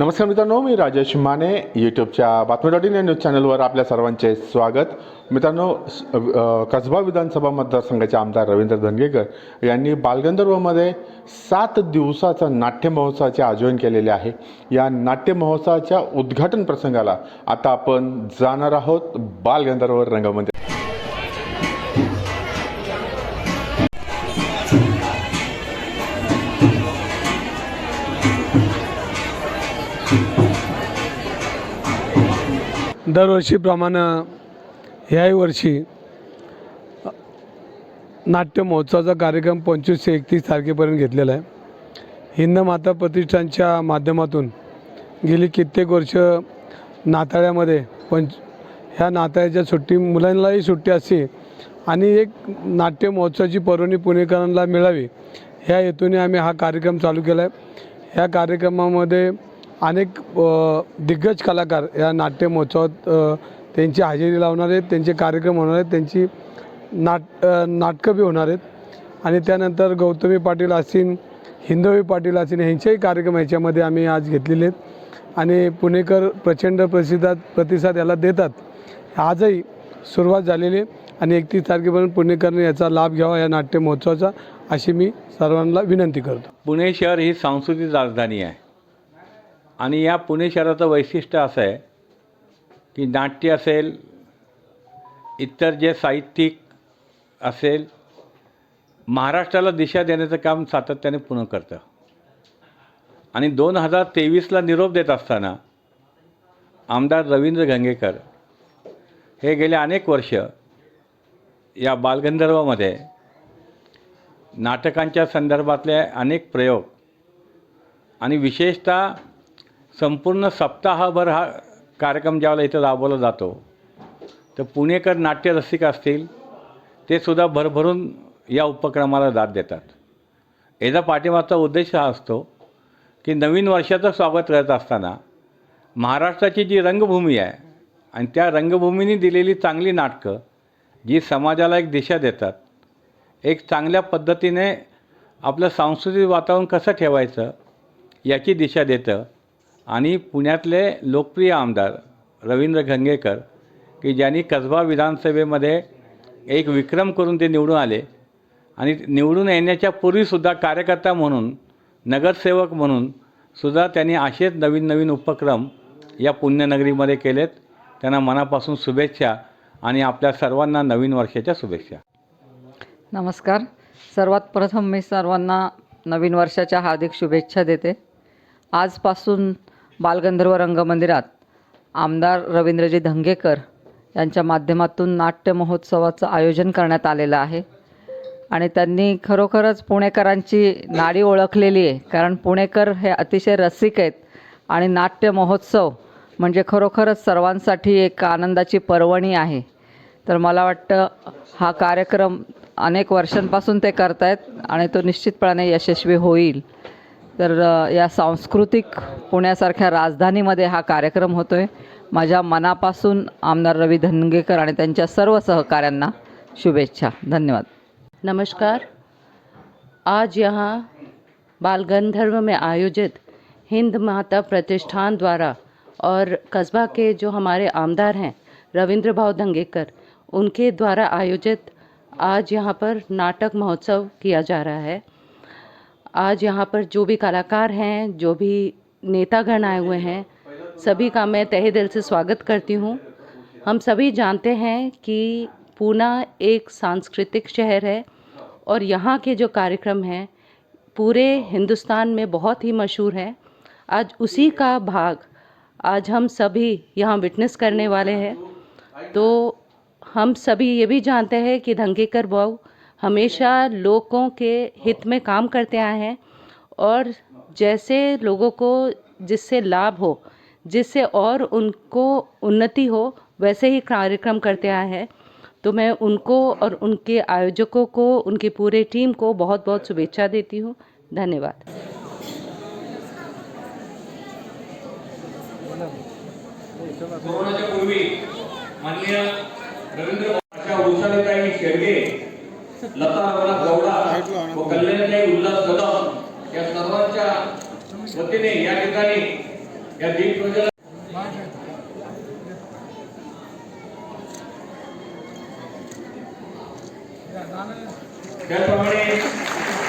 नमस्कार मित्रांनो मी राजेश माने यूट्यूबच्या बातमी डॉट इन या न्यूज चॅनलवर आपल्या सर्वांचे स्वागत. मित्रांनो कसबा विधानसभा मतदारसंघाचे आमदार रवींद्र धनगेकर यांनी बालगंधर्वमध्ये सात दिवसाचा नाट्य महोत्सवाचे आयोजन केलेले आहे. या नाट्य महोत्सवाच्या उद्घाटन प्रसंगाला आता आपण जाणार आहोत बालगंधर्व रंगमंदिर दरवर्षीप्रमाणे ह्याही वर्षी नाट्य महोत्सवाचा कार्यक्रम पंचवीस ते एकतीस तारखेपर्यंत घेतलेला आहे. हिंद माता प्रतिष्ठानच्या माध्यमातून गेली कित्येक वर्ष नाताळ्यामध्ये पंच ह्या नाताळ्याच्या सुट्टी मुलांनाही सुट्टी असते आणि एक नाट्य महोत्सवाची पर्वणी पुणेकरांना मिळावी ह्या हेतूने आम्ही हा कार्यक्रम चालू केला आहे ह्या कार्यक्रमामध्ये अनेक दिग्गज कलाकार या नाट्य महोत्सवात त्यांची हजेरी लावणार आहेत त्यांचे कार्यक्रम होणार आहेत त्यांची नाट नाटकं बी होणार आहेत. आणि त्यानंतर गौतमी पाटील असिन हिंदवी पाटील असिन ह्यांचेही कार्यक्रम ह्याच्यामध्ये आम्ही आज घेतलेले आहेत. आणि पुणेकर प्रचंड प्रसिद्धात प्रतिसाद याला देतात. आजही सुरुवात झालेली आहे आणि एकतीस तारखेपर्यंत पुणेकरने याचा लाभ घ्यावा या नाट्य महोत्सवाचा अशी मी सर्वांना विनंती करतो. पुणे शहर ही सांस्कृतिक राजधानी आहे. आणि या पुणे शहराचं वैशिष्ट्य असं आहे की नाट्य असेल इतर जे साहित्यिक असेल महाराष्ट्राला दिशा देण्याचं काम सातत्याने पुणे करतं. आणि दोन हजार तेवीसला निरोप देत असताना आमदार रवींद्र गंगेकर हे गेले अनेक वर्ष या बालगंधर्वामध्ये नाटकांच्या संदर्भातले अनेक प्रयोग आणि विशेषतः संपूर्ण सप्ताहभर हा कार्यक्रम ज्यावेळेला इथं राबवला जातो तर पुणेकर नाट्यरसिक असतील ते सुद्धा भरभरून या उपक्रमाला दाद देतात. याचा पाठिंबाचा उद्देश हा असतो की नवीन वर्षाचं स्वागत करत असताना महाराष्ट्राची जी रंगभूमी आहे आणि त्या रंगभूमीने दिलेली चांगली नाटकं जी समाजाला एक दिशा देतात एक चांगल्या पद्धतीने आपलं सांस्कृतिक वातावरण कसं ठेवायचं याची दिशा देतं आणि पुण्यातले लोकप्रिय आमदार रवींद्र गंगेकर की ज्यांनी कसबा विधानसभेमध्ये एक विक्रम करून ते निवडून आले. आणि निवडून येण्याच्या पूर्वीसुद्धा कार्यकर्ता म्हणून नगरसेवक म्हणून सुद्धा त्यांनी असेच नवीन नवीन उपक्रम या पुण्यनगरीमध्ये केलेत. त्यांना मनापासून शुभेच्छा आणि आपल्या सर्वांना नवीन वर्षाच्या शुभेच्छा. नमस्कार. सर्वात प्रथम मी सर्वांना नवीन वर्षाच्या हार्दिक शुभेच्छा देते. आजपासून बालगंधर्व रंगमंदिरात आमदार रवींद्रजी धंगेकर यांच्या माध्यमातून नाट्य महोत्सवाचं आयोजन करण्यात आलेलं आहे. आणि त्यांनी खरोखरच पुणेकरांची नाडी ओळखलेली आहे. कारण पुणेकर हे अतिशय रसिक आहेत. आणि नाट्य महोत्सव म्हणजे खरोखरच सर्वांसाठी एक आनंदाची पर्वणी आहे. तर मला वाटतं हा कार्यक्रम अनेक वर्षांपासून ते करतायत आणि तो निश्चितपणाने यशस्वी होईल. तर या सांस्कृतिक पुण्यासारख्या राजधानीमध्ये हा कार्यक्रम होतो आहे माझ्या मनापासून आमदार रवी धनगेकर आणि त्यांच्या सर्व सहकाऱ्यांना शुभेच्छा. धन्यवाद. नमस्कार. आज यहाँ बाल गंधर्व में आयोजित हिंद माता प्रतिष्ठान द्वारा और कस्बा के जो हमारे आमदार हैं रविंद्र भाव दंगेकर उनके द्वारा आयोजित आज यहाँ पर नाटक महोत्सव किया जा रहा है। आज यहाँ पर जो भी कलाकार हैं, जो भी नेतागण आए हुए हैं, सभी का मैं तहे दिल से स्वागत करती हूँ। हम सभी जानते हैं कि पूना एक सांस्कृतिक शहर है और यहाँ के जो कार्यक्रम हैं, पूरे हिंदुस्तान में बहुत ही मशहूर हैं। आज उसी का भाग आज हम सभी यहाँ विटनेस करने वाले हैं। तो हम सभी ये भी जानते हैं कि धंगेकर बाबू हमेशा लोगों के हित में काम करते आए हैं और जैसे लोगों को जिससे लाभ हो, जिससे और उनको उन्नति हो, वैसे ही कार्यक्रम करते आए हैं। तो मैं उनको और उनके आयोजकों को, उनकी पूरे टीम को बहुत बहुत शुभेच्छा देती हूँ। धन्यवाद। रवींद्र लता रघुनाथ गौडा व कल्याणताई उल्हास कदम या सर्वांच्या वतीने या ठिकाणी या दीप प्रजेला त्याप्रमाणे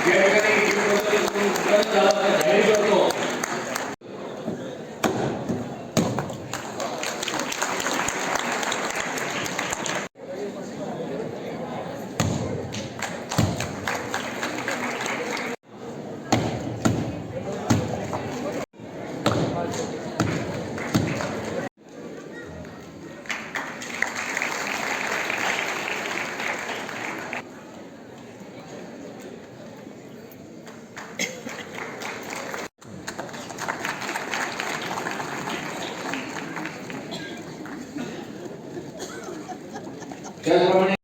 या ठिकाणी दीप प्रज्वलन करून सगळ्यांना जाहीर करतो त्याचप्रमाणे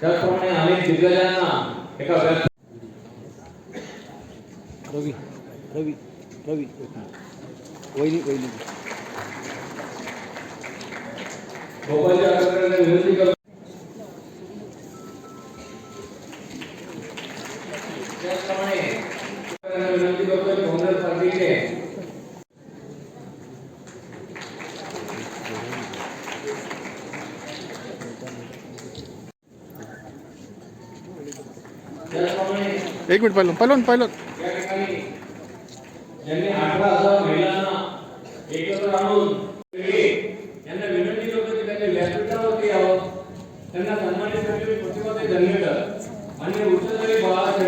त्याचप्रमाणे अनेक दिग्गजांना एका व्यास रवी रवी रवी वहिनी वहिनी भोपाळच्या एक मिनिट पहिलं. पहिलं पहिलं. ज्यांनी अठरा हजार महिलांना एकत्र आणून केले, यांना विनंती करतो की त्यांनी व्यासपीठावरती यावं त्यांना सन्मानित करणे प्रतिमध्ये धन्यवाद आणि उच्चस्तरीय बाळासाहेब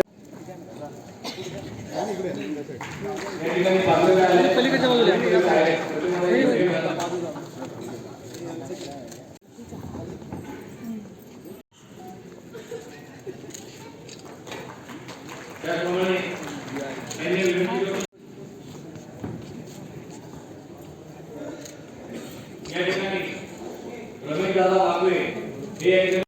या ठिकाणी पात्रता आले. प्रतिमध्ये धन्यवाद. त्याचप्रमाणे यांनी विनंती करतो या ठिकाणी रमेश दादा बागवे हे या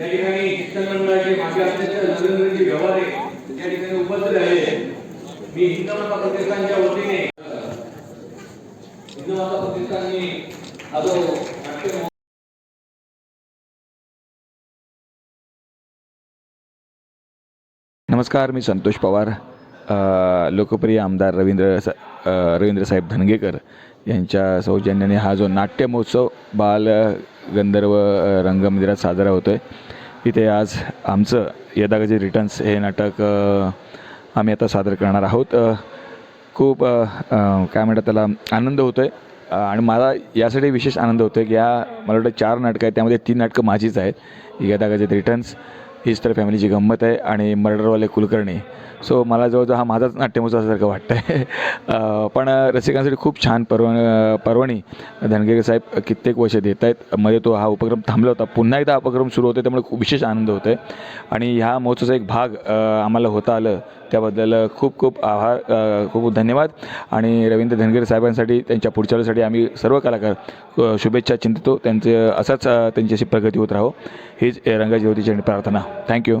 ठिकाणी शिक्षण मंडळाचे अध्यक्ष नरेंद्रजी व्यवहारे या ठिकाणी उपस्थित मी प्रतिष्ठानच्या वतीने हा जो नाट्य नमस्कार मी संतोष पवार लोकप्रिय आमदार रवींद्र स रवींद्र साहेब धनगेकर यांच्या सौजन्याने हा जो नाट्य महोत्सव बाल गंधर्व रंगमंदिरात साजरा होतो आहे इथे आज आमचं यदागजे रिटर्न्स हे नाटक आम्ही आता सादर करणार आहोत. खूप काय म्हणतात त्याला आनंद होतो आहे आणि मला यासाठी विशेष आनंद होतो आहे की या मला वाटतं चार नाटकं आहेत त्यामध्ये तीन नाटकं माझीच आहेत. यदागजे रिटर्न्स हीच तर फॅमिलीची गंमत आहे आणि मर्डरवाले कुलकर्णी. सो मला जवळजवळ हा माझाच नाट्यमहोत्सव असल्यासारखं वाटतं आहे पण रसिकांसाठी खूप छान पर्व पर्वणी धनगेकर साहेब कित्येक वर्ष देत आहेत. मध्ये तो हा उपक्रम थांबला होता. पुन्हा एकदा हा उपक्रम सुरू होते त्यामुळे खूप विशेष आनंद होतो आहे आणि ह्या महोत्सवाचा एक भाग आम्हाला होता आलं. त्याबद्दल खूप खूप आभार खूप धन्यवाद. आणि रवींद्र धनगर साहेबांसाठी त्यांच्या पुढच्यासाठी आम्ही सर्व कलाकार शुभेच्छा चिंतितो. त्यांचे असंच त्यांच्याशी प्रगती होत राहो. हीच रंगाजी होतीची प्रार्थना. थँक्यू